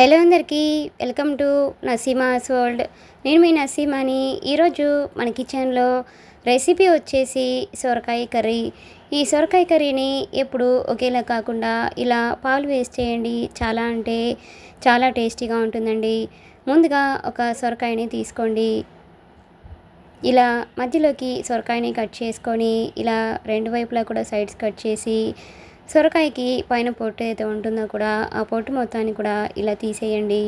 Hello అందరికీ welcome to Naseema's world నేను మీ నసీమాని. ఈరోజు మన కిచెన్లో రెసిపీ వచ్చేసి సొరకాయ కర్రీ. ఈ సొరకాయ కర్రీని ఎప్పుడు ఒకేలా కాకుండా ఇలా పాలు వేస్ట్ చేయండి. చాలా అంటే చాలా టేస్టీగా ఉంటుందండి. ముందుగా ఒక సొరకాయని తీసుకోండి. ఇలా మధ్యలోకి సొరకాయని కట్ చేసుకొని ఇలా రెండు వైపులా కూడా సైడ్స్ కట్ చేసి సొరకాయకి పైన పొట్టు అయితే ఉంటుందో కూడా ఆ పొట్టు మొత్తాన్ని కూడా ఇలా తీసేయండి.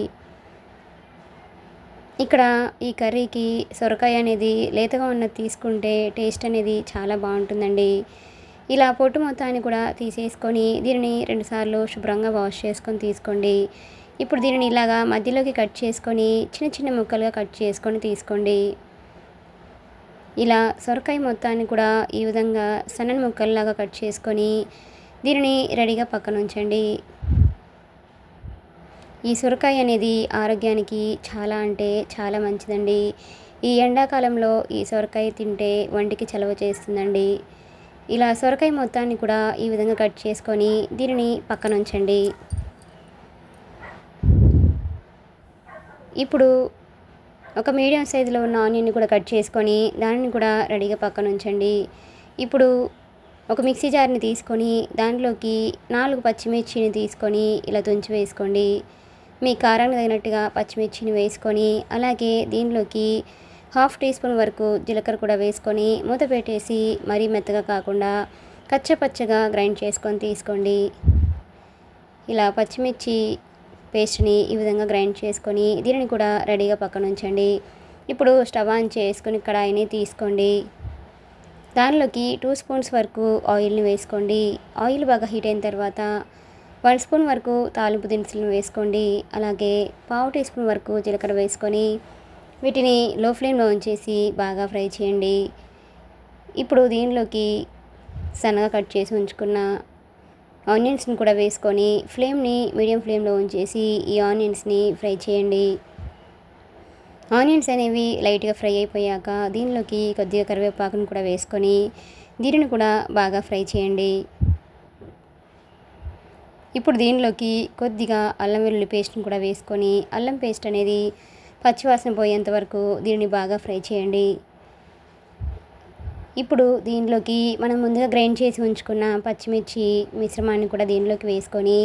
ఇక్కడ ఈ కర్రీకి సొరకాయ అనేది లేతగా ఉన్నది తీసుకుంటే టేస్ట్ అనేది చాలా బాగుంటుందండి. ఇలా పొట్టు మొత్తాన్ని కూడా తీసేసుకొని దీనిని రెండుసార్లు శుభ్రంగా వాష్ చేసుకొని తీసుకోండి. ఇప్పుడు దీనిని ఇలాగా మధ్యలోకి కట్ చేసుకొని చిన్న చిన్న ముక్కలుగా కట్ చేసుకొని తీసుకోండి. ఇలా సొరకాయ మొత్తాన్ని కూడా ఈ విధంగా సన్నని ముక్కల్లాగా కట్ చేసుకొని దీనిని రెడీగా పక్కన ఉంచండి. ఈ సొరకాయ అనేది ఆరోగ్యానికి చాలా అంటే చాలా మంచిదండి. ఈ ఎండాకాలంలో ఈ సొరకాయ తింటే వంటికి చలవ చేస్తుందండి. ఇలా సొరకాయ మొత్తాన్ని కూడా ఈ విధంగా కట్ చేసుకొని దీనిని పక్కన ఉంచండి. ఇప్పుడు ఒక మీడియం సైజులో ఉన్న ఆనియన్ని కూడా కట్ చేసుకొని దానిని కూడా రెడీగా పక్కన ఉంచండి. ఇప్పుడు ఒక మిక్సీ జార్ని తీసుకొని దాంట్లోకి నాలుగు పచ్చిమిర్చిని తీసుకొని ఇలా తుంచి వేసుకోండి. మీ కారానికి తగినట్టుగా పచ్చిమిర్చిని వేసుకొని అలాగే దీనిలోకి హాఫ్ టీ స్పూన్ వరకు జీలకర్ర కూడా వేసుకొని మూత పెట్టేసి మరీ మెత్తగా కాకుండా కచ్చపచ్చగా గ్రైండ్ చేసుకొని తీసుకోండి. ఇలా పచ్చిమిర్చి పేస్ట్ని ఈ విధంగా గ్రైండ్ చేసుకొని దీనిని కూడా రెడీగా పక్కన ఉంచండి. ఇప్పుడు స్టవ్ ఆన్ చేసుకుని కడాయిని తీసుకోండి. దానిలోకి టూ స్పూన్స్ వరకు ఆయిల్ని వేసుకోండి. ఆయిల్ బాగా హీట్ అయిన తర్వాత వన్ స్పూన్ వరకు తాలింపు దినుసులను వేసుకోండి. అలాగే పావు టీ స్పూన్ వరకు జీలకర్ర వేసుకొని వీటిని లో ఫ్లేమ్లో ఉంచేసి బాగా ఫ్రై చేయండి. ఇప్పుడు దీనిలోకి సన్నగా కట్ చేసి ఉంచుకున్న ఆనియన్స్ని కూడా వేసుకొని ఫ్లేమ్ని మీడియం ఫ్లేమ్లో ఉంచేసి ఈ ఆనియన్స్ని ఫ్రై చేయండి. ఆనియన్స్ అనేవి లైట్గా ఫ్రై అయిపోయాక దీనిలోకి కొద్దిగా కరివేపాకును కూడా వేసుకొని దీనిని కూడా బాగా ఫ్రై చేయండి. ఇప్పుడు దీనిలోకి కొద్దిగా అల్లం వెల్లుల్లి పేస్ట్ని కూడా వేసుకొని అల్లం పేస్ట్ అనేది పచ్చివాసన పోయేంత వరకు దీనిని బాగా ఫ్రై చేయండి. ఇప్పుడు దీనిలోకి మనం ముందుగా గ్రైండ్ చేసి ఉంచుకున్న పచ్చిమిర్చి మిశ్రమాన్ని కూడా దీనిలోకి వేసుకొని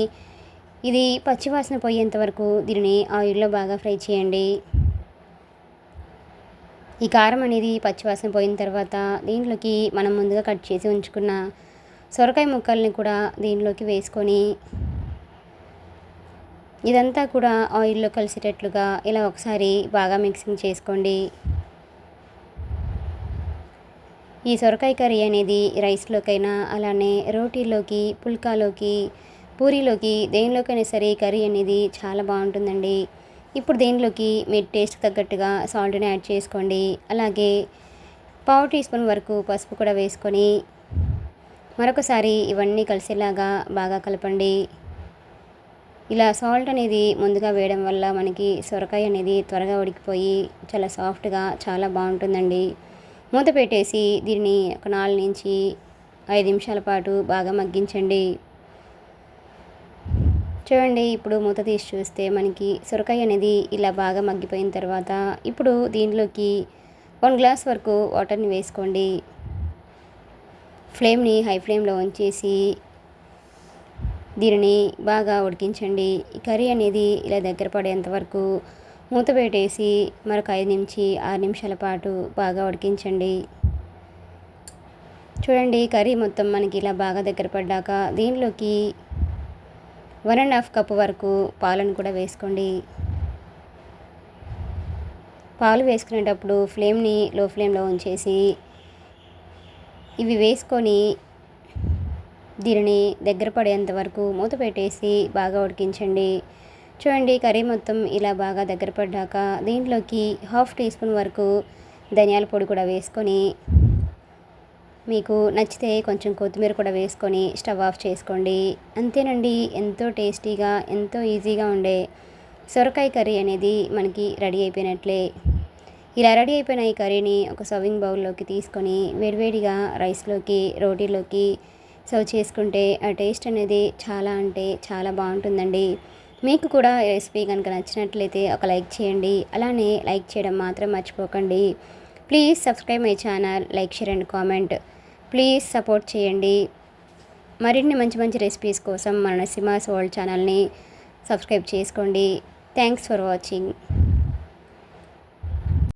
ఇది పచ్చివాసన పోయేంత వరకు దీనిని ఆయిల్లో బాగా ఫ్రై చేయండి. ఈ కారం అనేది పచ్చివాసన పోయిన తర్వాత దీంట్లోకి మనం ముందుగా కట్ చేసి ఉంచుకున్న సొరకాయ ముక్కల్ని కూడా దీనిలోకి వేసుకొని ఇదంతా కూడా ఆయిల్లో కలిసేటట్లుగా ఇలా ఒకసారి బాగా మిక్సింగ్ చేసుకోండి. ఈ సొరకాయ కర్రీ అనేది రైస్లోకైనా అలానే రోటీలోకి పుల్కాలోకి పూరీలోకి దేనిలోకైనా సరే కర్రీ అనేది చాలా బాగుంటుందండి. ఇప్పుడు దీనిలోకి మీ టేస్ట్ తగ్గట్టుగా సాల్ట్ని యాడ్ చేసుకోండి. అలాగే పావు టీ స్పూన్ వరకు పసుపు కూడా వేసుకొని మరొకసారి ఇవన్నీ కలిసేలాగా బాగా కలపండి. ఇలా సాల్ట్ అనేది ముందుగా వేయడం వల్ల మనకి సొరకాయ అనేది త్వరగా ఉడికిపోయి చాలా సాఫ్ట్గా చాలా బాగుంటుందండి. మూత పెట్టేసి దీన్ని ఒక నాలుగు నుంచి ఐదు నిమిషాల పాటు బాగా మగ్గించండి. చూడండి ఇప్పుడు మూత తీసి చూస్తే మనకి సొరకాయ అనేది ఇలా బాగా మగ్గిపోయిన తర్వాత ఇప్పుడు దీనిలోకి వన్ గ్లాస్ వరకు వాటర్ని వేసుకోండి. ఫ్లేమ్ని హై ఫ్లేమ్లో ఉంచేసి దీనిని బాగా ఉడికించండి. ఈ కర్రీ అనేది ఇలా దగ్గర పడేంత వరకు మూత పెట్టేసి మరొక ఐదు నుంచి ఆరు నిమిషాల పాటు బాగా ఉడికించండి. చూడండి కర్రీ మొత్తం మనకి ఇలా బాగా దగ్గర పడ్డాక దీనిలోకి వన్ అండ్ హాఫ్ కప్ వరకు పాలను కూడా వేసుకోండి. పాలు వేసుకునేటప్పుడు ఫ్లేమ్ని లో ఫ్లేమ్లో ఉంచేసి ఇవి వేసుకొని దీనిని దగ్గర పడేంత వరకు మూత పెట్టేసి బాగా ఉడికించండి. చూడండి కర్రీ మొత్తం ఇలా బాగా దగ్గర పడ్డాక దీంట్లోకి హాఫ్ టీ స్పూన్ వరకు ధనియాల పొడి కూడా వేసుకొని మీకు నచ్చితే కొంచెం కొత్తిమీర కూడా వేసుకొని స్టవ్ ఆఫ్ చేసుకోండి. అంతేనండి ఎంతో టేస్టీగా ఎంతో ఈజీగా ఉండే సొరకాయ కర్రీ అనేది మనకి రెడీ అయిపోయినట్లే. ఇలా రెడీ అయిపోయిన ఈ కర్రీని ఒక సర్వింగ్ బౌల్లోకి తీసుకొని వేడివేడిగా రైస్లోకి రోటీలోకి సర్వ్ చేసుకుంటే ఆ టేస్ట్ అనేది చాలా అంటే చాలా బాగుంటుందండి. మీకు కూడా ఈ రెసిపీ కనుక నచ్చినట్లయితే ఒక లైక్ చేయండి. అలానే లైక్ చేయడం మాత్రం మర్చిపోకండి. Please subscribe my channel like share and comment. Please support చేయండి. మరిన్ని మంచి మంచి రెసిపీస్ కోసం మన నరసింహాస్ వరల్డ్ ఛానల్ని సబ్స్క్రైబ్ చేసుకోండి. Thanks for watching